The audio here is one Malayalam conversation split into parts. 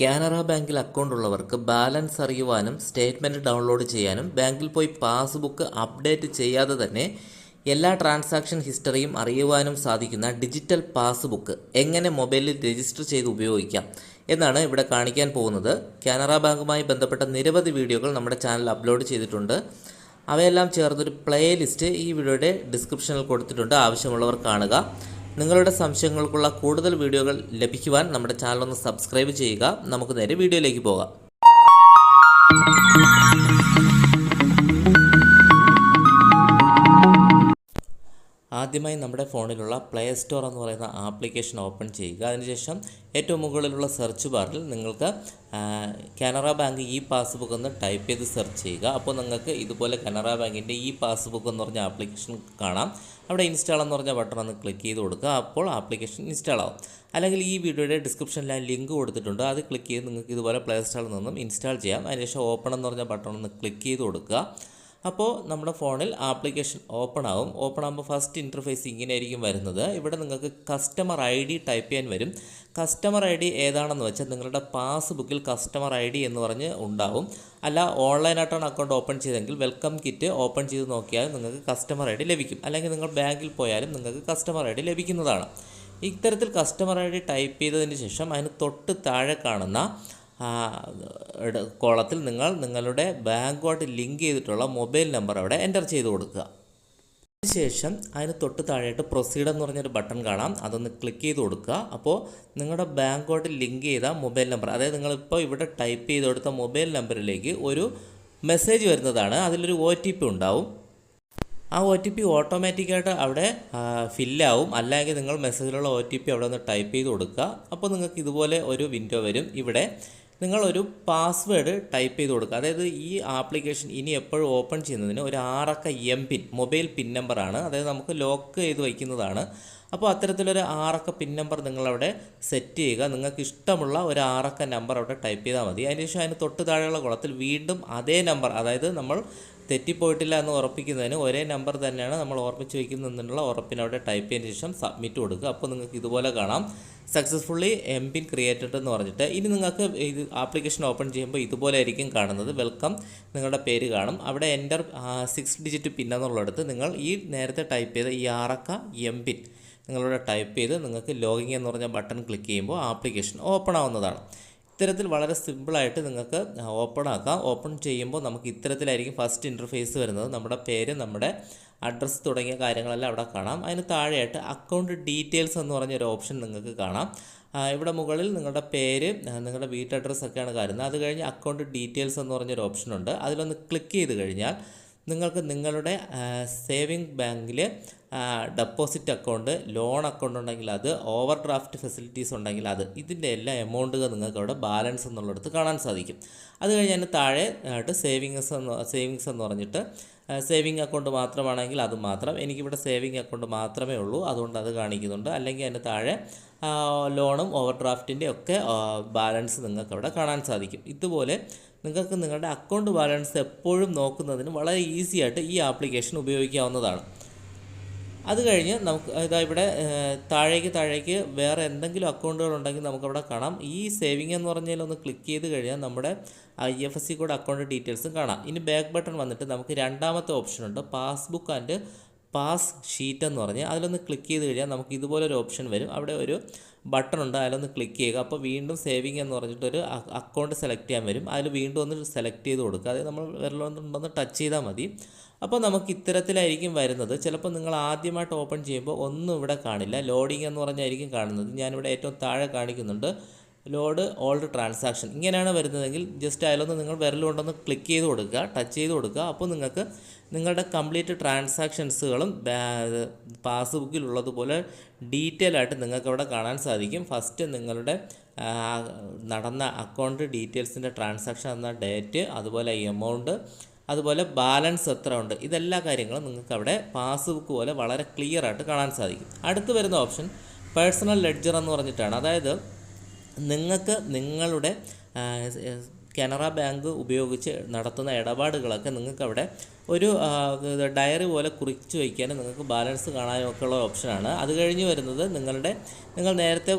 കാനറ ബാങ്കിൽ അക്കൗണ്ട് ഉള്ളവർക്ക് ബാലൻസ് അറിയുവാനും സ്റ്റേറ്റ്മെന്റ് ഡൗൺലോഡ് ചെയ്യാനും ബാങ്കിൽ പോയി പാസ്ബുക്ക് അപ്ഡേറ്റ് ചെയ്യാതെ തന്നെ എല്ലാ ട്രാൻസാക്ഷൻ ഹിസ്റ്ററിയും അറിയുവാനും സാധിക്കുന്ന ഡിജിറ്റൽ പാസ്ബുക്ക് എങ്ങനെ മൊബൈലിൽ രജിസ്റ്റർ ചെയ്ത് ഉപയോഗിക്കാം എന്നാണ് ഇവിടെ കാണിക്കാൻ പോകുന്നത്. കാനറ ബാങ്കുമായി ബന്ധപ്പെട്ട നിരവധി വീഡിയോകൾ നമ്മുടെ ചാനൽ അപ്ലോഡ് ചെയ്തിട്ടുണ്ട്. അവയെല്ലാം ചേർന്നൊരു പ്ലേ ലിസ്റ്റ് ഈ വീഡിയോയുടെ ഡിസ്ക്രിപ്ഷനിൽ കൊടുത്തിട്ടുണ്ട്. ആവശ്യമുള്ളവർ കാണുക. നിങ്ങളുടെ സംശയങ്ങൾക്കുള്ള കൂടുതൽ വീഡിയോകൾ ലഭിക്കുവാൻ നമ്മുടെ ചാനൽ ഒന്ന് സബ്സ്ക്രൈബ് ചെയ്യുക. നമുക്ക് നേരെ വീഡിയോയിലേക്ക് പോകാം. ആദ്യമായി നമ്മുടെ ഫോണിലുള്ള പ്ലേ സ്റ്റോർ എന്ന് പറയുന്ന ആപ്ലിക്കേഷൻ ഓപ്പൺ ചെയ്യുക. അതിനുശേഷം ഏറ്റവും മുകളിലുള്ള സെർച്ച് ബാറിൽ നിങ്ങൾക്ക് കാനറ ബാങ്ക് ഇ പാസ്ബുക്ക് എന്ന് ടൈപ്പ് ചെയ്ത് സെർച്ച് ചെയ്യുക. അപ്പോൾ നിങ്ങൾക്ക് ഇതുപോലെ കാനറ ബാങ്കിന്റെ ഇ പാസ്ബുക്ക് എന്ന് പറഞ്ഞ ആപ്ലിക്കേഷൻ കാണാം. അവിടെ ഇൻസ്റ്റാൾ എന്ന് പറഞ്ഞ ബട്ടൺ ഒന്ന് ക്ലിക്ക് ചെയ്ത് കൊടുക്കുക. അപ്പോൾ ആപ്ലിക്കേഷൻ ഇൻസ്റ്റാൾ ആവും. അല്ലെങ്കിൽ ഈ വീഡിയോയുടെ ഡിസ്ക്രിപ്ഷനിൽ ഞാൻ ലിങ്ക് കൊടുത്തിട്ടുണ്ട്. അത് ക്ലിക്ക് ചെയ്ത് നിങ്ങൾക്ക് ഇതുപോലെ പ്ലേ സ്റ്റോറിൽ നിന്നും ഇൻസ്റ്റാൾ ചെയ്യാം. അതിനുശേഷം ഓപ്പൺ എന്ന് പറഞ്ഞ ബട്ടൺ ഒന്ന് ക്ലിക്ക് ചെയ്ത് കൊടുക്കുക. അപ്പോൾ നമ്മുടെ ഫോണിൽ ആപ്ലിക്കേഷൻ ഓപ്പൺ ആവും ഓപ്പൺ ആകുമ്പോൾ ഫസ്റ്റ് ഇന്റർഫേസ് ഇങ്ങനെ ആയിരിക്കും വരുന്നത്. ഇവിടെ നിങ്ങൾക്ക് കസ്റ്റമർ ഐ ഡി ടൈപ്പ് ചെയ്യാൻ വരും. കസ്റ്റമർ ഐ ഡി ഏതാണെന്ന് വെച്ചാൽ നിങ്ങളുടെ പാസ്ബുക്കിൽ കസ്റ്റമർ ഐ ഡി എന്ന് പറഞ്ഞ് ഉണ്ടാവും. അല്ല ഓൺലൈനായിട്ടാണ് അക്കൗണ്ട് ഓപ്പൺ ചെയ്തെങ്കിൽ വെൽക്കം കിറ്റ് ഓപ്പൺ ചെയ്ത് നോക്കിയാൽ നിങ്ങൾക്ക് കസ്റ്റമർ ഐ ഡി ലഭിക്കും. അല്ലെങ്കിൽ നിങ്ങൾ ബാങ്കിൽ പോയാലും നിങ്ങൾക്ക് കസ്റ്റമർ ഐ ഡി ലഭിക്കുന്നതാണ്. ഇത്തരത്തിൽ കസ്റ്റമർ ഐ ഡി ടൈപ്പ് ചെയ്തതിന് ശേഷം അതിന് തൊട്ട് താഴെ കാണുന്ന കോളത്തിൽ നിങ്ങൾ നിങ്ങളുടെ ബാങ്കുമായിട്ട് ലിങ്ക് ചെയ്തിട്ടുള്ള മൊബൈൽ നമ്പർ അവിടെ എന്റർ ചെയ്ത് കൊടുക്കുക. അതിനുശേഷം അതിന് തൊട്ട് താഴെയായിട്ട് പ്രൊസീഡ് എന്ന് പറഞ്ഞൊരു ബട്ടൺ കാണാം. അതൊന്ന് ക്ലിക്ക് ചെയ്ത് കൊടുക്കുക. അപ്പോൾ നിങ്ങളുടെ ബാങ്കുമായിട്ട് ലിങ്ക് ചെയ്ത മൊബൈൽ നമ്പർ അതായത് നിങ്ങളിപ്പോൾ ഇവിടെ ടൈപ്പ് ചെയ്ത് കൊടുത്ത മൊബൈൽ നമ്പറിലേക്ക് ഒരു മെസ്സേജ് വരുന്നതാണ്. അതിലൊരു ഒ ടി പി ഉണ്ടാവും. ആ ഒ ടി പി ഓട്ടോമാറ്റിക്കായിട്ട് അവിടെ ഫില്ലാവും. അല്ലെങ്കിൽ നിങ്ങൾ മെസ്സേജിലുള്ള ഒ ടി പി അവിടെ ഒന്ന് ടൈപ്പ് ചെയ്ത് കൊടുക്കുക. അപ്പോൾ നിങ്ങൾക്ക് ഇതുപോലെ ഒരു വിൻഡോ വരും. ഇവിടെ നിങ്ങളൊരു പാസ്വേഡ് ടൈപ്പ് ചെയ്ത് കൊടുക്കുക. അതായത് ഈ ആപ്ലിക്കേഷൻ ഇനി എപ്പോഴും ഓപ്പൺ ചെയ്യുന്നതിന് ഒരു ആറക്ക എം പിൻ മൊബൈൽ പിൻ നമ്പറാണ് അതായത് നമുക്ക് ലോക്ക് ചെയ്ത് വയ്ക്കുന്നതാണ്. അപ്പോൾ അത്തരത്തിലൊരു ആറക്ക പിൻ നമ്പർ നിങ്ങളവിടെ സെറ്റ് ചെയ്യുക. നിങ്ങൾക്ക് ഇഷ്ടമുള്ള ഒരു ആറക്ക നമ്പർ അവിടെ ടൈപ്പ് ചെയ്താൽ മതി. അതിനുശേഷം അതിന് തൊട്ട് താഴെയുള്ള കുളത്തിൽ വീണ്ടും അതേ നമ്പർ അതായത് നമ്മൾ തെറ്റിപ്പോയിട്ടില്ല എന്ന് ഉറപ്പിക്കുന്നതിന് ഒരേ നമ്പർ തന്നെയാണ് നമ്മൾ ഓർമ്മിച്ച് വയ്ക്കുന്നതിനുള്ള ഉറപ്പിനവിടെ ടൈപ്പ് ചെയ്തതിന് ശേഷം സബ്മിറ്റ് കൊടുക്കുക. അപ്പോൾ നിങ്ങൾക്ക് ഇതുപോലെ കാണാം. സക്സസ്ഫുള്ളി എം പിൻ ക്രിയേറ്റഡ് എന്ന് പറഞ്ഞിട്ട് ഇനി നിങ്ങൾക്ക് ഇത് ആപ്ലിക്കേഷൻ ഓപ്പൺ ചെയ്യുമ്പോൾ ഇതുപോലെ ആയിരിക്കും കാണുന്നത്. വെൽക്കം നിങ്ങളുടെ പേര് കാണും. അവിടെ എന്റർ സിക്സ് ഡിജിറ്റ് പിൻ എന്നുള്ളിടത്ത് നിങ്ങൾ ഈ നേരത്തെ ടൈപ്പ് ചെയ്ത ഈ ആറക്ക എം പിൻ നിങ്ങളിവിടെ ടൈപ്പ് ചെയ്ത് നിങ്ങൾക്ക് ലോഗിൻ എന്ന് പറഞ്ഞ ബട്ടൺ ക്ലിക്ക് ചെയ്യുമ്പോൾ ആപ്ലിക്കേഷൻ ഓപ്പൺ ആവുന്നതാണ്. ഇത്തരത്തിൽ വളരെ സിമ്പിളായിട്ട് നിങ്ങൾക്ക് ഓപ്പൺ ആക്കാം. ഓപ്പൺ ചെയ്യുമ്പോൾ നമുക്ക് ഇത്തരത്തിലായിരിക്കും ഫസ്റ്റ് ഇന്റർഫേസ് വരുന്നത്. നമ്മുടെ പേര് നമ്മുടെ അഡ്രസ്സ് തുടങ്ങിയ കാര്യങ്ങളെല്ലാം അവിടെ കാണാം. അതിന് താഴെയായിട്ട് അക്കൗണ്ട് ഡീറ്റെയിൽസ് എന്ന് പറഞ്ഞൊരു ഓപ്ഷൻ നിങ്ങൾക്ക് കാണാം. ഇവിടെ മുകളിൽ നിങ്ങളുടെ പേര് നിങ്ങളുടെ വീട്ട് അഡ്രസ്സൊക്കെയാണ് കാണുന്നത്. അത് കഴിഞ്ഞ് അക്കൗണ്ട് ഡീറ്റെയിൽസ് എന്ന് പറഞ്ഞൊരു ഓപ്ഷനുണ്ട് അതിലൊന്ന് ക്ലിക്ക് ചെയ്ത് കഴിഞ്ഞാൽ നിങ്ങൾക്ക് നിങ്ങളുടെ സേവിങ് ബാങ്കിൽ ഡെപ്പോസിറ്റ് അക്കൗണ്ട് ലോൺ അക്കൗണ്ട് ഉണ്ടെങ്കിൽ അത് ഓവർ ഡ്രാഫ്റ്റ് ഫെസിലിറ്റീസ് ഉണ്ടെങ്കിൽ അത് ഇതിന്റെ എല്ലാ എമൗണ്ടുകൾ നിങ്ങൾക്ക് അവിടെ ബാലൻസ് എന്നുള്ളിടത്ത് കാണാൻ സാധിക്കും. അത് കഴിഞ്ഞ് അതിന് താഴെ ആയിട്ട് സേവിങ്സ് എന്ന് സേവിങ്സ് എന്ന് പറഞ്ഞിട്ട് സേവിങ് അക്കൗണ്ട് മാത്രമാണെങ്കിൽ അത് മാത്രം. എനിക്കിവിടെ സേവിങ് അക്കൗണ്ട് മാത്രമേ ഉള്ളൂ. അതുകൊണ്ട് അത് കാണിക്കുന്നുണ്ട്. അല്ലെങ്കിൽ അതിന് താഴെ ലോണും ഓവർ ഡ്രാഫ്റ്റിന്റെ ഒക്കെ ബാലൻസ് നിങ്ങൾക്ക് അവിടെ കാണാൻ സാധിക്കും. ഇതുപോലെ നിങ്ങൾക്ക് നിങ്ങളുടെ അക്കൗണ്ട് ബാലൻസ് എപ്പോഴും നോക്കുന്നതിന് വളരെ ഈസി ആയിട്ട് ഈ ആപ്ലിക്കേഷൻ ഉപയോഗിക്കാവുന്നതാണ്. അത് കഴിഞ്ഞ് നമുക്ക് ഇതാ ഇവിടെ താഴേക്ക് താഴേക്ക് വേറെ എന്തെങ്കിലും അക്കൗണ്ടുകൾ ഉണ്ടെങ്കിൽ നമുക്കവിടെ കാണാം. ഈ സേവിങ് എന്ന് പറഞ്ഞാൽ ഒന്ന് ക്ലിക്ക് ചെയ്ത് കഴിഞ്ഞാൽ നമ്മുടെ I F S C code account ഡീറ്റെയിൽസും കാണാം. ഇനി ബാക്ക് ബട്ടൺ വന്നിട്ട് നമുക്ക് രണ്ടാമത്തെ ഓപ്ഷൻ ഉണ്ട്. പാസ്ബുക്ക് ആൻഡ് പാസ് ഷീറ്റ് എന്ന് പറഞ്ഞ് അതിലൊന്ന് ക്ലിക്ക് ചെയ്ത് കഴിഞ്ഞാൽ നമുക്ക് ഇതുപോലൊരു ഓപ്ഷൻ വരും. അവിടെ ഒരു ബട്ടൺ ഉണ്ട് അതിലൊന്ന് ക്ലിക്ക് ചെയ്യുക. അപ്പോൾ വീണ്ടും സേവിങ് എന്ന് പറഞ്ഞിട്ട് ഒരു അക്കൗണ്ട് സെലക്ട് ചെയ്യാൻ വരും. അതിൽ വീണ്ടും ഒന്ന് സെലക്ട് ചെയ്ത് കൊടുക്കുക. അതായത് നമ്മൾ വിരലൊന്നുണ്ടെന്ന് ടച്ച് ചെയ്താൽ മതി. അപ്പോൾ നമുക്ക് ഇത്തരത്തിലായിരിക്കും വരുന്നത്. ചിലപ്പോൾ നിങ്ങൾ ആദ്യമായിട്ട് ഓപ്പൺ ചെയ്യുമ്പോൾ ഒന്നും ഇവിടെ കാണില്ല. ലോഡിംഗ് എന്ന് പറഞ്ഞായിരിക്കും കാണുന്നത്. ഞാനിവിടെ ഏറ്റവും താഴെ കാണിക്കുന്നുണ്ട്. Load old transaction. ഇങ്ങനെയാണ് വരുന്നതെങ്കിൽ ജസ്റ്റ് അതിലൊന്ന് നിങ്ങൾ വിരലുകൊണ്ടൊന്ന് ക്ലിക്ക് ചെയ്ത് കൊടുക്കുക ടച്ച് ചെയ്ത് കൊടുക്കുക. അപ്പോൾ നിങ്ങൾക്ക് നിങ്ങളുടെ കംപ്ലീറ്റ് ട്രാൻസാക്ഷൻസുകളും പാസ്ബുക്കിലുള്ളതുപോലെ ഡീറ്റെയിൽ ആയിട്ട് നിങ്ങൾക്ക് ഇവിടെ കാണാൻ സാധിക്കും. ഫസ്റ്റ് നിങ്ങളുടെ നടന്ന അക്കൗണ്ട് ഡീറ്റെയിൽസിന്റെ ട്രാൻസാക്ഷൻ എന്ന ഡേറ്റ് അതുപോലെ എമൗണ്ട് അതുപോലെ ബാലൻസ് എത്ര ഉണ്ട്. ഇതെല്ലാ കാര്യങ്ങളും നിങ്ങൾക്ക് അവിടെ പാസ്ബുക്ക് പോലെ വളരെ ക്ലിയർ ആയിട്ട് കാണാൻ സാധിക്കും. അടുത്ത് വരുന്ന ഓപ്ഷൻ പേഴ്സണൽ ലെഡ്ജർ എന്ന് പറഞ്ഞിട്ടാണ്. അതായത് നിങ്ങൾക്ക് നിങ്ങളുടെ കാനറ ബാങ്ക് ഉപയോഗിച്ച് നടത്തുന്ന ഇടപാടുകളൊക്കെ നിങ്ങൾക്ക് അവിടെ ഒരു ഡയറി പോലെ കുറിച്ച് വയ്ക്കാനും നിങ്ങൾക്ക് ബാലൻസ് കാണാനും ഉള്ള ഓപ്ഷനാണ്. അത് കഴിഞ്ഞ് വരുന്നത് നിങ്ങളുടെ നിങ്ങൾ നേരത്തെ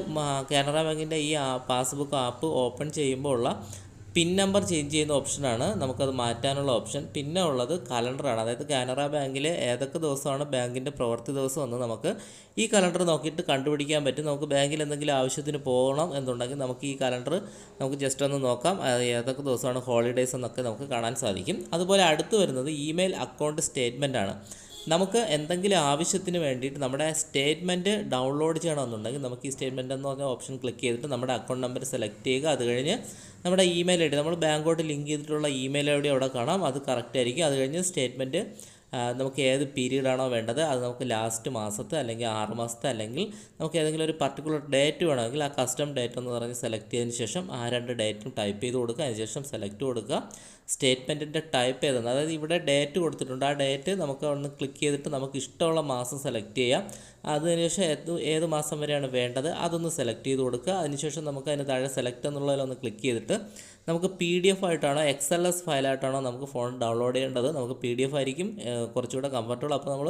കാനറ ബാങ്കിന്റെ ഈ പാസ്ബുക്ക് ആപ്പ് ഓപ്പൺ ചെയ്യുമ്പോൾ ഉള്ള പിൻ നമ്പർ ചേഞ്ച് ചെയ്യുന്ന ഓപ്ഷനാണ്. നമുക്കത് മാറ്റാനുള്ള ഓപ്ഷൻ. പിന്നെ ഉള്ളത് കലണ്ടറാണ്. അതായത് കാനറ ബാങ്കിൽ ഏതൊക്കെ ദിവസമാണ് ബാങ്കിന്റെ പ്രവൃത്തി ദിവസം എന്ന് നമുക്ക് ഈ കലണ്ടർ നോക്കിയിട്ട് കണ്ടുപിടിക്കാൻ പറ്റും. നമുക്ക് ബാങ്കിൽ എന്തെങ്കിലും ആവശ്യത്തിന് പോകണം എന്നുണ്ടെങ്കിൽ നമുക്ക് ഈ കലണ്ടർ നമുക്ക് ജസ്റ്റ് ഒന്ന് നോക്കാം. ഏതൊക്കെ ദിവസമാണ് ഹോളിഡേയ്സ് എന്നൊക്കെ നമുക്ക് കാണാൻ സാധിക്കും. അതുപോലെ അടുത്ത് വരുന്നത് ഇമെയിൽ അക്കൗണ്ട് സ്റ്റേറ്റ്മെന്റ് ആണ്. നമുക്ക് എന്തെങ്കിലും ആവശ്യത്തിന് വേണ്ടിയിട്ട് നമ്മുടെ സ്റ്റേറ്റ്മെന്റ് ഡൗൺലോഡ് ചെയ്യണമെന്നുണ്ടെങ്കിൽ നമുക്ക് ഈ സ്റ്റേറ്റ്മെന്റ് എന്ന് പറഞ്ഞ ഓപ്ഷൻ ക്ലിക്ക് ചെയ്തിട്ട് നമ്മുടെ അക്കൗണ്ട് നമ്പർ സെലക്ട് ചെയ്യുക. അത് കഴിഞ്ഞ് നമ്മുടെ ഇമെയിൽ ഐ ഡി നമ്മൾ ബാങ്കോട്ട് ലിങ്ക് ചെയ്തിട്ടുള്ള ഇമെയിൽ ഐ ഡി അവിടെ കാണാം. അത് കറക്റ്റ് ആയിരിക്കും. അത് കഴിഞ്ഞ് സ്റ്റേറ്റ്മെന്റ് നമുക്ക് ഏത് പീരീഡ് ആണോ വേണ്ടത് അത് നമുക്ക് ലാസ്റ്റ് മാസത്തെ അല്ലെങ്കിൽ ആറ് മാസത്തെ അല്ലെങ്കിൽ നമുക്ക് ഏതെങ്കിലും ഒരു പർട്ടിക്കുലർ ഡേറ്റ് വേണമെങ്കിൽ ആ കസ്റ്റം ഡേറ്റ് എന്ന് പറഞ്ഞ് സെലക്ട് ചെയ്തതിന് ശേഷം ആ രണ്ട് ഡേറ്റും ടൈപ്പ് ചെയ്ത് കൊടുക്കുക. അതിനുശേഷം സെലക്ട് കൊടുക്കുക. സ്റ്റേറ്റ്മെന്റിന്റെ ടൈപ്പ് ചെയ്തതാണ് അതായത് ഇവിടെ ഡേറ്റ് കൊടുത്തിട്ടുണ്ട്. ആ ഡേറ്റ് നമുക്ക് ഒന്ന് ക്ലിക്ക് ചെയ്തിട്ട് നമുക്ക് ഇഷ്ടമുള്ള മാസം സെലക്ട് ചെയ്യാം. അതിനുശേഷം ഏത് ഏത് മാസം വരെയാണ് വേണ്ടത് അതൊന്ന് സെലക്ട് ചെയ്ത് കൊടുക്കുക. അതിനുശേഷം നമുക്ക് അതിന് താഴെ സെലക്ട് എന്നുള്ളതിലൊന്ന് ക്ലിക്ക് ചെയ്തിട്ട് നമുക്ക് പി ഡി എഫ് ആയിട്ടാണോ എക്സ് എൽ എസ് ഫയലായിട്ടാണോ നമുക്ക് ഫോൺ ഡൗൺലോഡ് ചെയ്യേണ്ടത്. നമുക്ക് പി ഡി എഫ് ആയിരിക്കും കുറച്ചുകൂടെ കംഫർട്ടബിൾ അപ്പോൾ നമ്മൾ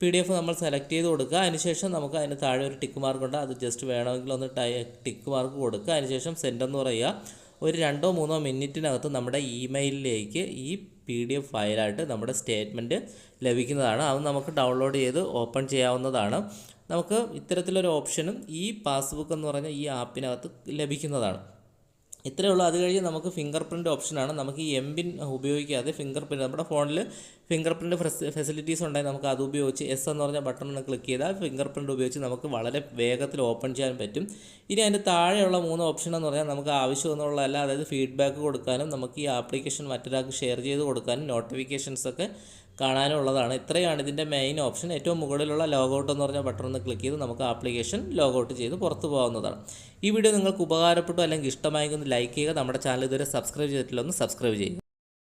പി ഡി എഫ് നമ്മൾ സെലക്ട് ചെയ്ത് കൊടുക്കുക. അതിനുശേഷം നമുക്ക് അതിന് താഴെ ഒരു ടിക്ക് മാർക്ക് ഉണ്ട്. അത് ജസ്റ്റ് വേണമെങ്കിൽ ഒന്ന് ടൈ ടിക്ക് മാർക്ക് കൊടുക്കുക. അതിനുശേഷം സെൻഡ് എന്ന് പറയുക. ഒരു രണ്ടോ മൂന്നോ മിനിറ്റിനകത്ത് നമ്മുടെ ഇമെയിലിലേക്ക് ഈ പി ഡി എഫ് ഫയലായിട്ട് നമ്മുടെ സ്റ്റേറ്റ്മെന്റ് ലഭിക്കുന്നതാണ്. അത് നമുക്ക് ഡൗൺലോഡ് ചെയ്ത് ഓപ്പൺ ചെയ്യാവുന്നതാണ്. നമുക്ക് ഇത്തരത്തിലൊരു ഓപ്ഷനും ഈ പാസ്ബുക്ക് എന്ന് പറഞ്ഞ ഈ ആപ്പിനകത്ത് ലഭിക്കുന്നതാണ്. ഇത്രയേ ഉള്ളൂ. അത് കഴിഞ്ഞ് നമുക്ക് ഫിംഗർ പ്രിന്റ് ഓപ്ഷനാണ് നമുക്ക് ഈ എം പിൻ ഉപയോഗിക്കാതെ ഫിംഗർ പ്രിന്റ് നമ്മുടെ ഫോണിൽ ഫിംഗർ പ്രിന്റ് ഫെസിലിറ്റീസ് ഉണ്ടെങ്കിൽ നമുക്ക് അത് ഉപയോഗിച്ച് എസ് എന്ന് പറഞ്ഞ ബട്ടൺ ഒന്ന് ക്ലിക്ക് ചെയ്താൽ ഫിംഗർ പ്രിന്റ് ഉപയോഗിച്ച് നമുക്ക് വളരെ വേഗത്തിൽ ഓപ്പൺ ചെയ്യാൻ പറ്റും. ഇനി അതിന്റെ താഴെയുള്ള മൂന്ന് ഓപ്ഷൻ എന്ന് പറഞ്ഞാൽ നമുക്ക് ആവശ്യം അല്ല അതായത് ഫീഡ്ബാക്ക് കൊടുക്കാനും നമുക്ക് ഈ ആപ്ലിക്കേഷൻ മറ്റൊരാൾക്ക് ഷെയർ ചെയ്ത് കൊടുക്കാനും നോട്ടിഫിക്കേഷൻസ് ഒക്കെ കാണാനുള്ളതാണ്. ഇത്രയാണ് ഇതിന്റെ മെയിൻ ഓപ്ഷൻ ഏറ്റവും മുകളിലുള്ള ലോഗൗട്ട് എന്ന് പറഞ്ഞ ബട്ടൺ ഒന്ന് ക്ലിക്ക് ചെയ്ത് നമുക്ക് ആപ്ലിക്കേഷൻ ലോഗൗട്ട് ചെയ്ത് പുറത്തു പോകാവുന്നതാണ്. ഈ വീഡിയോ നിങ്ങൾക്ക് ഉപകാരപ്പെട്ടു അല്ലെങ്കിൽ ഇഷ്ടമായെങ്കിൽ ഒന്ന് ലൈക്ക് ചെയ്യുക. നമ്മുടെ ചാനൽ ഇതുവരെ സബ്സ്ക്രൈബ് ചെയ്തിട്ടില്ല ഒന്ന് സബ്സ്ക്രൈബ് ചെയ്യുക.